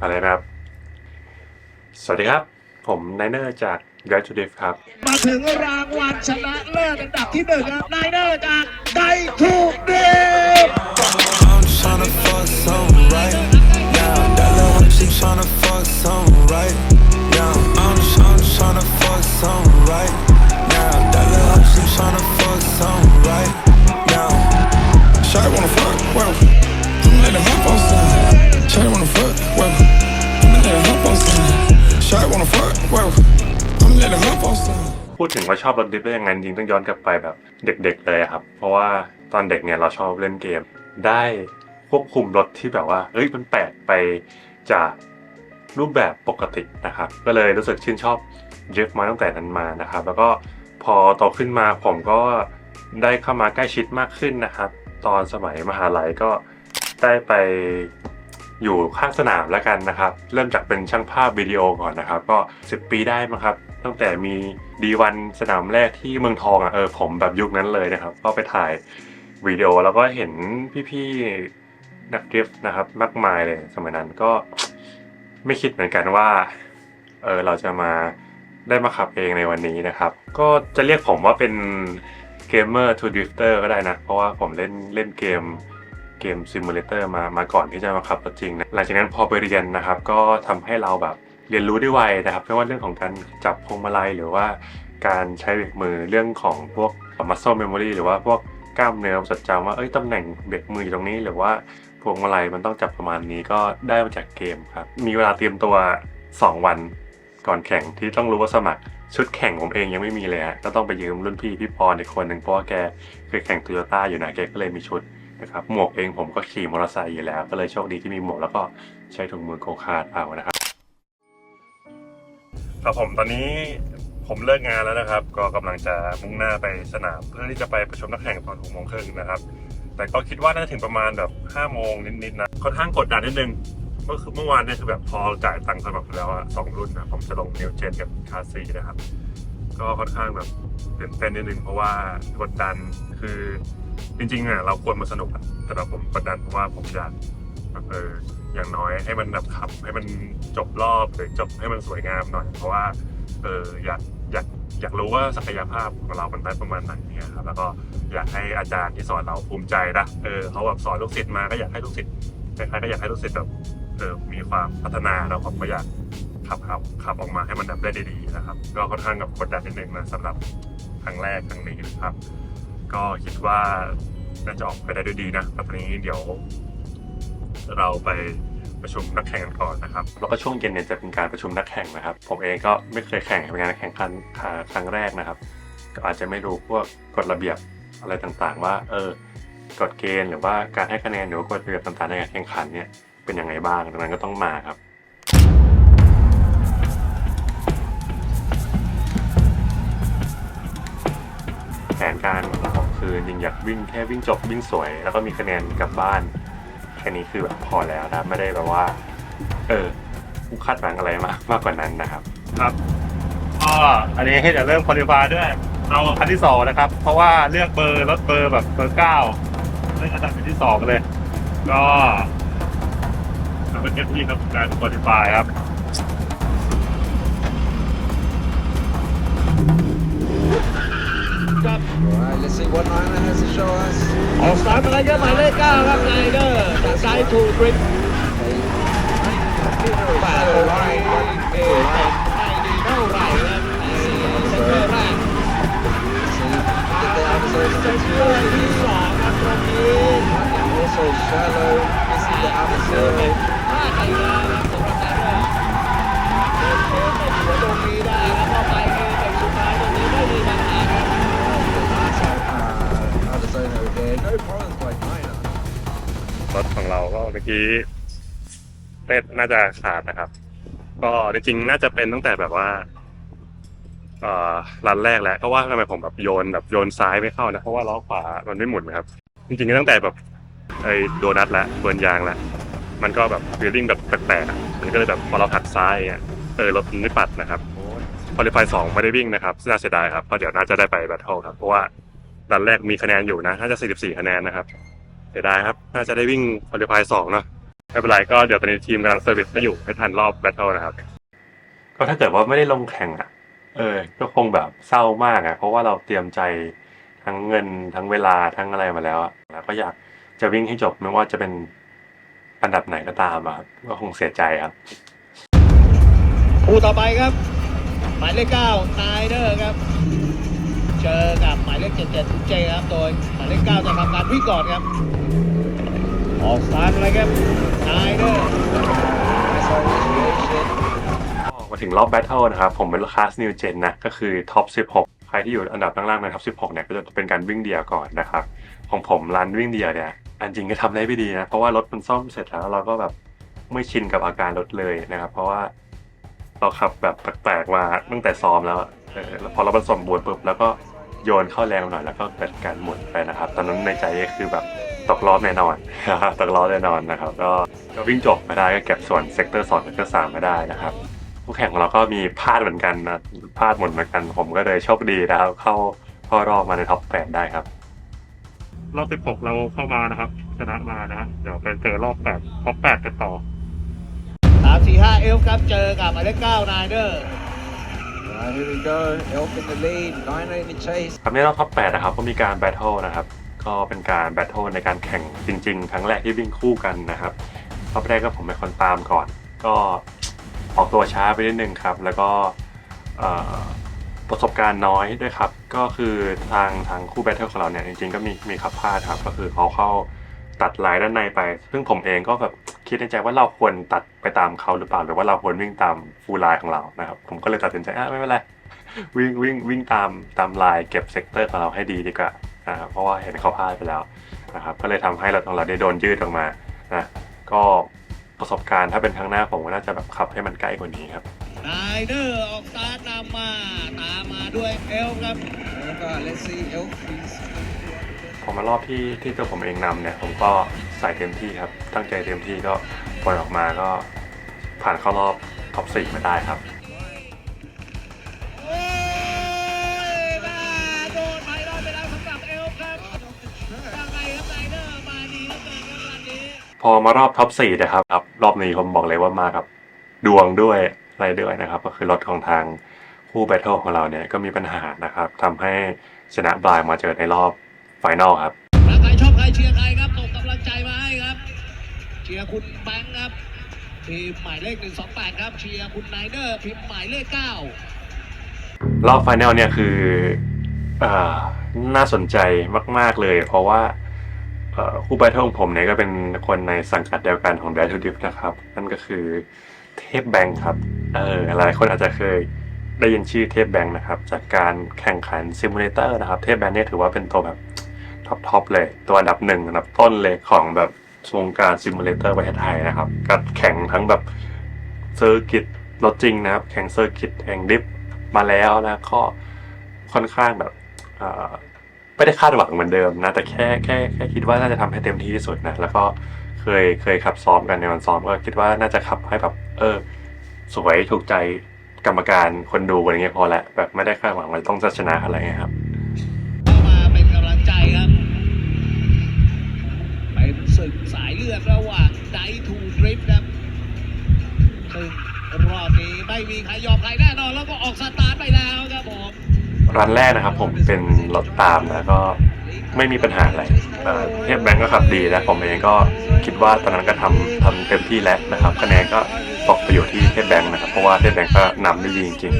อะไรนะครับ สวัสดีครับ ผมไนเนอร์จาก g r a d u a t e ครับ มาถึงรางวัลชนะเลิศอันดับที่หนึ่งครับนายเนอร์จากไดทูเดฟ I'm tryna fuck something right. Yeah, that little hoe, she tryna fuck something right. Yeah, I'm, I'm tryna fuck something right. Yeah, that little hoe, she tryna fuck something right. Yeah, Shawty wanna fuck, well, I'ma let her hop on some. Shawty wanna fuck, พูดถึงว่าชอบรถดิฟได้ยังไงจริงต้องย้อนกลับไปแบบเด็กๆเลยครับ เพราะว่าตอนเด็กเนี่ยเราชอบเล่นเกม ได้ควบคุมรถที่แบบว่าเอ้ยมันแปลกไปจากรูปแบบปกตินะครับ ก็เลยรู้สึกชื่นชอบดริฟต์มาตั้งแต่นั้นมานะครับ แล้วก็พอโตขึ้นมาผมก็ได้เข้ามาใกล้ชิดมากขึ้นนะครับ ตอนสมัยมหาลัยก็ได้ไปอยู่ข้างสนามแล้วกันนะครับ เริ่มจากเป็นช่างภาพวิดีโอก่อนนะครับ ก็ 10 ปีได้มั้งครับ ตั้งแต่มีดีวันสนามแรกที่เมืองทองอะเออผมแบบยุคนั้นเลยนะครับ ก็ไปถ่ายวิดีโอแล้วก็เห็นพี่ๆนักดริฟต์นะครับ มากมายเลยสมัยนั้นก็ไม่คิดเหมือนกันว่าเออเราจะมาได้มาขับเองในวันนี้นะครับ ก็จะเรียกผมว่าเป็นเกมเมอร์ทูดริฟเตอร์ก็ได้นะ เพราะว่าผมเล่นเล่นเกมเกมซิมูเลเตอร์มามาก่อนที่จะมาขับรถจริงนะหลังจากนั้นพอไปเรียนนะครับ ก็ทำให้เราแบบ เรียนรู้ได้ไวนะครับไม่ว่าเรื่องของการจับพวงมาลัยหรือว่าการใช้เบรกมือเรื่องของพวก muscle memory หรือว่าพวกกล้ามเนื้อจดจำว่าเอ้ยตำแหน่งเบรกมืออยู่ตรงนี้ หรือว่าพวงมาลัยมันต้องจับประมาณนี้ก็ได้มาจากเกมครับมีเวลาเตรียมตัว 2 วันก่อนแข่งที่ต้องรู้ว่าสมัครชุดแข่งผมเองยังไม่มีเลยฮะก็ต้องไปยืมรุ่นพี่พี่ปอนอีกคนหนึ่งเพราะว่าแกเคยแข่งโตโยต้าอยู่นะแกก็เลยมีชุดนะครับหมวกเองผมก็ขี่มอเตอร์ไซค์อยู่แล้ว ก็เลยโชคดีที่มีหมวกแล้วก็ใช้ถุงมือโกคาร์ดเอานะครับ ครับผมตอนนี้ผมเลิกงานแล้วนะครับ ก็กำลังจะมุ่งหน้าไปสนามเพื่อที่จะไปประชุมนักแข่งตอนหกโมงครึ่งนะครับ แต่ก็คิดว่าน่าจะถึงประมาณแบบห้าโมงนิดๆนะค่อนข้างกดดันนิดนึงก็คือเมื่อวานเนี่ยคือแบบพอจ่ายตังค์สมัครไปแล้วอะสองรุ่นนะผมจะลงนิวเจนกับคาซีนะครับ ก็ค่อนข้างแบบตื่นเต้นนิดนึงเพราะว่ากดดันคือจริงๆอะเราควรมาสนุกอะแต่แบบผมกดดันเพราะว่าผมอยาก แบบเอออย่างน้อยให้มันแบบขับ ให้มันจบรอบหรือจบให้มันสวยงามหน่อย เพราะว่าเอออยากอยากอยากรู้ว่าศักยภาพของเรามันได้ประมาณไหนเนี่ยครับแล้วก็อยากให้อาจารย์ที่สอนเราภูมิใจนะเออเขาแบบสอนลูกศิษย์มาก็อยากให้ลูกศิษย์ใคล้ายๆก็อยากให้ลูกศิษย์แบบเออมีความพัฒนาแล้วผมก็อยากขับขับขับออกมาให้มันดับได้ดีๆนะครับ ก็ค่อนข้างกับกดดันนิดนึงนะสำหรับครั้งแรกครั้งนี้นะครับ ก็คิดว่าน่าจะออกไปได้ด้วยดีนะตอนนี้เดี๋ยว เราไปประชุมนักแข่งกันก่อนนะครับ แล้วก็ช่วงเย็นเนี่ยจะเป็นการประชุมนักแข่งนะครับ ผมเองก็ไม่เคยแข่งเป็นการแข่งขันครั้งแรกนะครับ ก็อาจจะไม่รู้พวกกฎระเบียบอะไรต่างๆ ว่าเออกฎเกณฑ์หรือว่าการให้คะแนนหรือว่ากฎระเบียบต่างๆในการแข่งขันเนี่ยเป็นยังไงบ้างดังนั้นก็ต้องมาครับแผนการของผมคือจริงอยากวิ่งแค่วิ่งจบวิ่งสวย แล้วก็มีคะแนนกลับบ้าน ค่นี้คือแบบพอแล้วนะไม่ได้แบบว่า เออคาดหวังอะไรมากมากกว่านั้นนะครับ ครับก็อันนี้ให้เดี๋ยวเริ่มคอลิฟาด้วย เอาคันที่สองนะครับ เพราะว่าเลือกเบอร์รถเบอร์แบบเบอร์เก้าเลือกอันดับที่สองเลย ก็ทำเป็นเอฟทีครับการคอลิฟายครับ Alright, let's see what Nina has to show us. ออกสตาร์ทมาแล้วเยอะหมายเลขเก้าครับนายเนอร์จากไดทูดริฟ Battle line running เต็ม big. ไม่ดีเท่าไหร่ครับในเซนเตอร์แรก Get the outside เซ of น the เตอร์ที่สองครับตรงนี้ And also shallow, missing the เจอเป็น outside. พลาดไปแล้ว ของเราก็เมื่อกี้เต้นน่าจะขาดนะครับ ก็จริงๆน่าจะเป็นตั้งแต่แบบว่าเอ่อรันแรกแล้วเพราะว่าทำไมผมแบบโยนแบบโยนซ้ายไม่เข้านะเพราะว่าล้อขวามันไม่หมุนนะครับ จริงๆตั้งแต่แบบไอ้โดนัทแล้วเบิร์นยางแล้วมันก็แบบฟีลลิ่งแบบแปลกๆมันก็เลยแบบพอเราหักซ้ายอย่างเงี้ยเออรถมันไม่ปัดนะครับคอลิฟายสองไม่ได้วิ่งนะครับน่าเสียดายครับเพราะเดี๋ยวน่าจะได้ไปแบทเทิลครับเพราะว่ารันแรกมีคะแนนอยู่นะน่าจะ 44 คะแนนนะครับ เสียดายครับ น่าจะได้วิ่งคอลิฟายสองเนาะไม่เป็นไรก็เดี๋ยวตอนนี้ทีมกำลังเซอร์วิสก็อยู่ให้ทันรอบแบทเทิลนะครับ ก็ถ้าเกิดว่าไม่ได้ลงแข่งอะ เออ ก็คงแบบเศร้ามากอะ เพราะว่าเราเตรียมใจทั้งเงินทั้งเวลาทั้งอะไรมาแล้วอะแล้วก็อยากจะวิ่งให้จบไม่ว่าจะเป็นอันดับไหนก็ตามอะครับก็คงเสียใจครับคู่ต่อไปครับ หมายเลขเก้าไนเดอร์ครับ เจอกับหมายเลขเจ็ดเจ็ดเจครับ โดยหมายเลขเก้าจะทำการวิ่งก่อนครับ ออกสตาร์ทเลยครับไนเดอมาถึงรอบแบทเทิลนะครับ ผมเป็นคลาสนิวเจนนะ ก็คือท็อป 16 ใครที่อยู่อันดับล่างๆในท็อป 16 เนี่ย ก็จะเป็นการวิ่งเดียวก่อนนะครับ ของผมรันวิ่งเดียวเนี่ย อันจริงก็ทำได้ไม่ดีนะ เพราะว่ารถมันซ่อมเสร็จแล้วเราก็แบบไม่ชินกับอาการรถเลยนะครับ เพราะว่าเราขับแบบแปลกๆมาตั้งแต่ซ้อมแล้วอเออแล้วพอเราผสมบวนปุ๊บแล้วก็โยนเข้าแรงหน่อยแล้วก็เกิดการหมุนไปนะครับ ตอนนั้นในใจก็คือแบบ ตกรอบแน่นอนตกรอบแน่นอนนะครับ ก็ก็วิ่งจบไม่ได้ก็เก็บส่วนเซกเตอร์สองเซกเตอร์สามไม่ได้นะครับผู้แข่งของเราก็มีพลาดเหมือนกันนะพลาดหมดเหมือนกัน ผมก็เลยโชคดีนะครับ เข้าเข้ารอบมาในท็อปแปดได้ครับรอบ16เราเข้ามานะครับ ชนะมานะเดี๋ยวไปเจอรอบ8ท็อป8กันต่อสามสี่ห้าเอลครับเจอกับหมายเลขเก้าไนเดอร์ Right, here we go. Elf in the lead, Dino in the chase. ครับในรอบท็อป8นะครับก็มีการแบทเทิลนะครับ ก็เป็นการแบทเทิลในการแข่งจริง ๆ ครั้งแรกที่วิ่งคู่กันนะครับรอบแรกก็ผมเป็นคนตามก่อน ก็ออกตัวช้าไปนิดนึงครับ แล้วก็ประสบการณ์น้อยด้วยครับ ก็คือทางทางคู่แบทเทิลของเราเนี่ยจริงๆก็มีมีขับพลาดครับ ก็คือเขาเข้าตัดลายด้านในไป ซึ่งผมเองก็แบบคิดในใจว่าเราควรตัดไปตามเขาหรือเปล่า หรือว่าเราควรวิ่งตามฟูลไลน์ของเรานะครับ ผมก็เลยตัดสินใจอะไม่เป็นไรวิ่งวิ่งวิ่งตามตามลายเก็บเซกเตอร์ของเราให้ดีดีกว่า เพราะว่าเห็นเขาพลาดไปแล้วนะครับก็เลยทำให้รถของเราได้โดนยืดออกมานะก็ประสบการณ์ถ้าเป็นครั้งหน้าผมก็น่าจะแบบขับให้มันใกล้กว่านี้ครับไนเดอร์ออกสตาร์ทนำมาตามมาด้วยเอลครับ Alright, let's see. Elf is พอมารอบที่ที่ตัวผมเองนำเนี่ยผมก็ใส่เต็มที่ครับ ตั้งใจเต็มที่ก็ปล่อยออกมาก็ผ่านเข้ารอบท็อปสี่มาได้ครับ พอมารอบท็อปสี่นะครับครับ รอบนี้ผมบอกเลยว่ามากับดวงด้วยอะไรด้วยนะครับ ก็คือรถของทางคู่แบทเทิลของเราเนี่ยก็มีปัญหานะครับทำให้ชนะบลายมาเจอในรอบไฟนอลครับแล้วใครชอบใครเชียร์ใครครับส่งกำลังใจมาให้ครับ เชียร์คุณแบงค์ครับทีมหมายเลขหนึ่งสองแปดครับเชียร์คุณไนเดอร์พิมพ์หมายเลขเก้ารอบไฟแนลเนี่ยคืออ่าน่าสนใจมาก ๆเลย เพราะว่าเอ่อ คู่บทเทิลของผมเนี่ยก็เป็นคนในสังกัดเดียวกันของ b บ t t l e d i f นะครับ นั่นก็คือเทพแบงค์ครับเออหลายคนอาจจะเคยได้ยินชื่อเทพแบงค์นะครับ จากการแข่งขันซิมูเลเตอร์นะครับ เทพแบงค์เนี่ยถือว่าเป็นตัวแบบท็อปๆเลย ตัวอันดับหนึ่งอันดับต้นเลยของแบบวงการซิมูเลเตอร์ประเทศไทยนะครับก็แข่งทั้งแบบเซอร์กิตรถจริงนะครับ แข่งเซอร์กิตแข่งดิฟมาแล้วนะก็ค่อนข้างแบบ ไม่ได้คาดหวังเหมือนเดิมนะ แต่แค่แค่แค่คิดว่าน่าจะทำให้เต็มที่ที่สุดนะแล้วก็เคยเคยขับซ้อมกันในวันซ้อมก็คิดว่าน่าจะขับให้แบบ เออ สวยถูกใจกรรมการคนดูอะไรเงี้ยพอละแบบไม่ได้คาดหวังว่าต้องชนะอะไรเงี้ยครับเข้ามาเป็นกำลังใจครับเป็นศึกสายเลือดระหว่างไดทูดริฟต์ครับซึ่งรอบนี้ไม่มีใครยอมใครแน่นอนแล้วก็ออกสตาร์ทไปแล้วค ร้านแรกนะครับ ผมเป็นรถตามนะก็ไม่มีปัญหาอะไรเอ่อเทพแบงก์ก็ขับดีนะผมเองก็คิดว่าตอนนั้นก็ทำทำเต็มที่แล้วนะครับ คะแนนก็ตกไปอยู่ที่เทพแบงก์นะครับ เพราะว่าเทพแบงก์ก็นำได้ดีจริง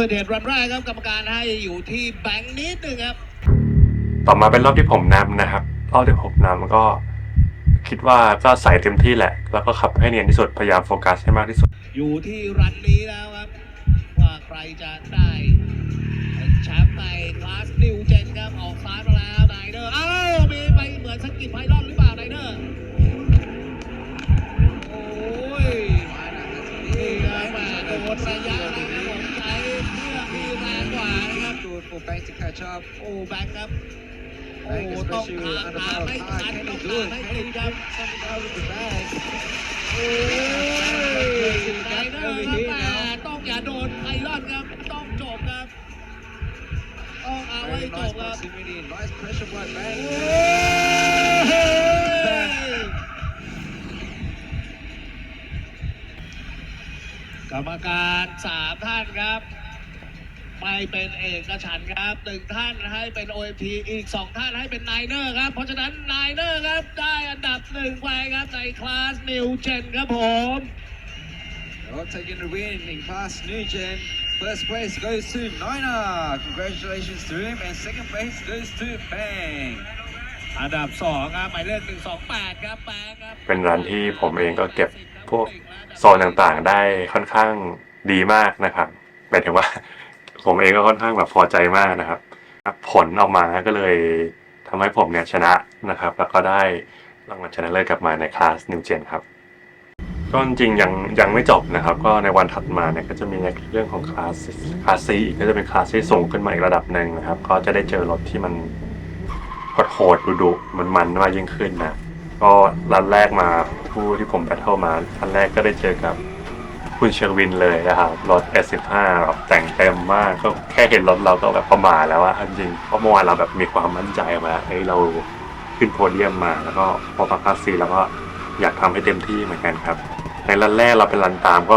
เอาเดตรันแรกครับกรรมการให้อยู่ที่แบงค์นิดหนึ่งครับๆต่อมาเป็นรอบที่ผมนำนะครับ รอบที่ผมนำก็คิดว่าก็ใส่เต็มที่แหละ แล้วก็ขับให้เนียนที่สุดพยายามโฟกัสให้มากที่สุด อยู่ที่รันนี้แล้วครับ ว่าใครจะได้เป็นแชมป์ในคลาสนิวเจนครับออกซ้ายมาแล้วไนเดอร์อ้าวมีไปเหมือนสกิปไพลอนหรือเปล่าไนเดอร์โอ้ยนี่ครับแหม่โดนระยะนะ good for Banks to catch up. โอ้แบงค์ครับ bang, โอ้ต้อง especially ตาม with ตาม under ให้ power ทัน tie. Can ต้อ he ง do ตาม it? ให้ Can ทัน he ครับ get something out of the bag? โอ้ยไดเนอร์ครับแม่ต้องอย่าโดนไพลอนครับ ต้องจบครับ ต้องเอาให้ Very จ nice บครับ proximity, nice pressure by โอ้ bang. ยกรรมการสามท่านครับ ไม่เป็นเอกฉันท์ครับหนึ่งท่านให้เป็น OMT อีกสองท่านให้เป็นไนเนอร์ครับ เพราะฉะนั้นไนเนอร์ครับได้อันดับหนึ่งไปครับในคลาสนิวเจนครับผม Well, taking the win in class new gen. First place goes to Nina. Congratulations to him. And second place goes to Bang. อันดับสองครับหมายเลขหนึ่งสองแปดครับแปงครับเป็นรันที่ผมเองก็เก็บพวกโซนต่างๆได้ค่อนข้างดีมากนะครับหมายถึงว่า ผมเองก็ค่อนข้างแบบพอใจมากนะครับ ผลออกมาก็เลยทำให้ผมเนี่ยชนะนะครับ แล้วก็ได้รางวัลชนะเลิศกลับมาในคลาสนิวเจนครับก็จริงยังยังไม่จบนะครับ ก็ในวันถัดมาเนี่ยก็จะมีในเรื่องของคลาสคลาสซีอีกก็จะเป็นคลาสที่สูงขึ้นมาอีกระดับหนึ่งนะครับ ก็จะได้เจอรถที่มันโหดๆดุมันมันมากยิ่งขึ้นนะก็รันแรกมาผู้ที่ผมแบทเทิลมารันแรกก็ได้เจอกับ คุณเชอร์วินเลยนะครับรถ S15 แบบแต่งเต็มมากก็แค่เห็นรถเราก็แบบประมาแล้วอะจริงเพราะเมื่อวานเราแบบมีความมั่นใจมาเฮ้ยเราขึ้นโพเดียมมาแล้วก็พอมาคลาสซีเราก็อยากทำให้เต็มที่เหมือนกันครับ ในรันแรกเราเป็นรันตามก็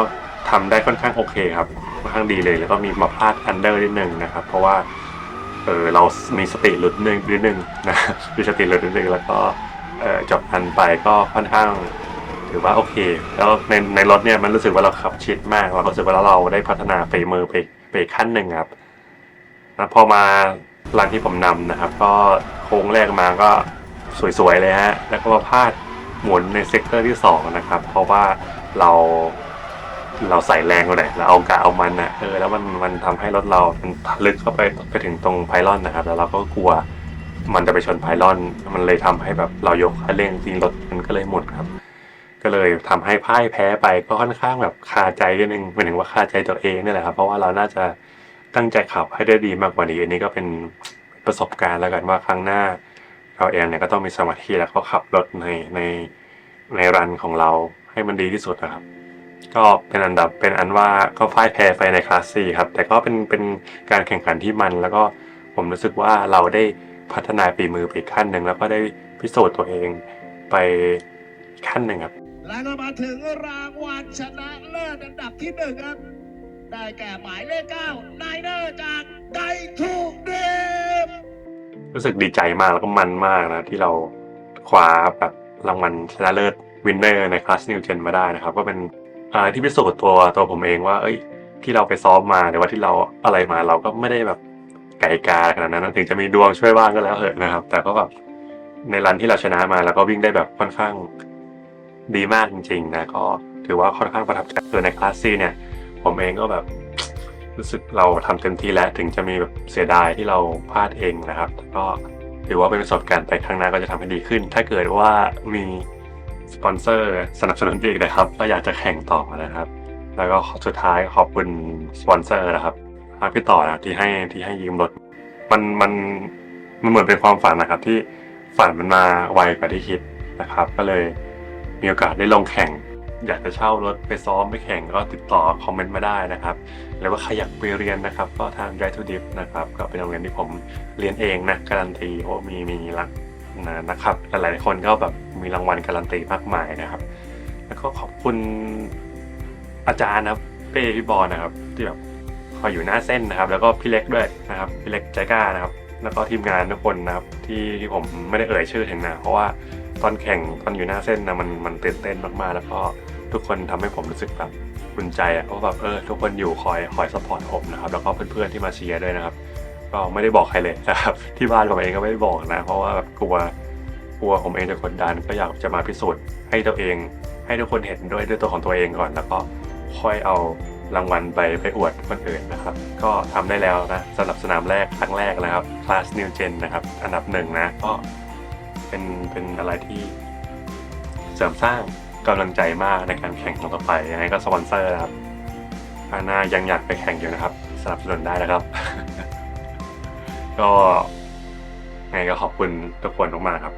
ทำได้ค่อนข้างโอเคครับค่อนข้างดีเลยแล้วก็มีมาพลาดอันเดอร์นิดนึงนะครับ เพราะว่าเออเรามีสติหลุดนึงนิดนึงนะมีสติหลุดนิดนึงแล้วก็เออจบอันไปก็ค่อนข้าง ถือว่าโอเค แล้วในในรถเนี่ยมันรู้สึกว่าเราขับชิดมาก เรารู้สึกว่าเราได้พัฒนาฝีมือไปไปขั้นหนึ่งครับแล้วพอมารันที่ผมนำนะครับ ก็โค้งแรกมาก็สวยๆเลยฮะแล้วก็มาพลาดหมุนในเซกเตอร์ที่สองนะครับ เพราะว่าเราเราใส่แรงไปหน่อยเราเอากะเอามันนะเออแล้วมันมันทำให้รถเรามันลึกเข้าไปไปถึงตรงไพลอนนะครับ แล้วเราก็กลัวมันจะไปชนไพลอน มันเลยทำให้แบบเรายกคันเร่งจริงรถมันก็เลยหมุนครับ ก็เลยทำให้พ่ายแพ้ไปก็ค่อนข้างแบบคาใจนิดนึงหมายถึงว่าคาใจตัวเองนี่แหละครับ เพราะว่าเราน่าจะตั้งใจขับให้ได้ดีมากกว่านี้ อันนี้ก็เป็นประสบการณ์แล้วกันว่าครั้งหน้า เราเองเนี่ยก็ต้องมีสมาธิแล้วก็ขับรถในในในรันของเราให้มันดีที่สุดนะครับ ก็เป็นอันดับเป็นอันว่าก็พ่ายแพ้ไปในคลาสซีครับ แต่ก็เป็นเป็นการแข่งขันที่มัน แล้วก็ผมรู้สึกว่าเราได้พัฒนาฝีมือไปอีกขั้นหนึ่งแล้วก็ได้พิสูจน์ตัวเองไปขั้นหนึ่งครับ แล้วก็มาถึงรางวัลชนะเลิศอันดับที่หนึ่งครับ ได้แก่หมายเลขเก้าไนเนอร์จากไดทูกเดมรู้สึกดีใจมากแล้วก็มันมากนะ ที่เราคว้าแบบรางวัลชนะเลิศวินเนอร์ในคลาสนิวเจนมาได้นะครับ ก็เป็นอะไรที่พิสูจน์ตัวตัวผมเองว่า เอ้ย ที่เราไปซ้อมมาหรือว่าที่เราอะไรมาเราก็ไม่ได้แบบไก่กาขนาดนั้นถึงจะมีดวงช่วยบ้างก็แล้วเถอะนะครับ แต่ก็แบบในรันที่เราชนะมาแล้วก็วิ่งได้แบบค่อนข้าง ดีมากจริงๆนะก็ถือว่าค่อนข้างประทับใจส่วนในคลาสซีเนี่ย ผมเองก็แบบรู้สึกเราทำเต็มที่แล้วถึงจะมีแบบเสียดายที่เราพลาดเองนะครับแต่ก็ถือว่าเป็นประสบการณ์ไปข้างหน้าก็จะทำให้ดีขึ้น ถ้าเกิดว่ามีสปอนเซอร์สนับสนุนอีกนะครับ ก็อยากจะแข่งต่อนะครับ แล้วก็สุดท้ายขอบคุณสปอนเซอร์นะครับพี่ต่อนะที่ให้ที่ให้ยืมรถมันมันมันเหมือนเป็นความฝันนะครับ ที่ฝันมันมาไวกว่าที่คิดนะครับ ก็เลย มีโอกาสได้ลงแข่ง อยากจะเช่ารถไปซ้อมไปแข่งก็ติดต่อคอมเมนต์มาได้นะครับหรือว่าใครอยากไปเรียนนะครับ ก็ทาง Drive to Dip นะครับก็เป็นโรงเรียนที่ผมเรียนเองนะการันตีโอ้มีมีรักนะนะครับหลายๆคนก็แบบมีรางวัลการันตีมากมายนะครับ แล้วก็ขอบคุณอาจารย์นะครับเป้พี่บอลนะครับ ที่แบบคอยอยู่หน้าเส้นนะครับ แล้วก็พี่เล็กด้วยนะครับพี่เล็กใจกล้านะครับ แล้วก็ทีมงานทุกคนนะครับ ที่ที่ผมไม่ได้เอ่ยชื่อถึงนะเพราะว่า ตอนแข่งตอนอยู่หน้าเส้นนะมันมันตื่นเต้นมากๆ แล้วก็ทุกคนทำให้ผมรู้สึกแบบอุ่นใจอะเพราะแบบเออทุกคนอยู่คอยคอยสปอร์ตผมนะครับแล้วก็เพื่อนๆที่มาเชียร์ด้วยนะครับ ก็ไม่ได้บอกใครเลยนะครับที่บ้านผมเองก็ไม่ได้บอกนะ เพราะว่าแบบกลัวกลัวผมเองจะกดดันก็อยากจะมาพิสูจน์ให้ตัวเอง ให้ทุกคนเห็นด้วยด้วยตัวของตัวเองก่อน แล้วก็ค่อยเอารางวัลไปไปอวดคนอื่นนะครับ ก็ทำได้แล้วนะสำหรับสนามแรกครั้งแรกนะครับ Class New Gen นะครับอันดับหนึ่งนะก็ เป็นเป็นอะไรที่เสริมสร้างกำลังใจมากในการแข่งครั้งต่อไปยังไงก็สปอนเซอร์นะครับครั้งหน้ายังอยากไปแข่งอยู่นะครับสนับสนุนได้นะครับ ก็ไงก็ขอบคุณทุกคนมากๆครับ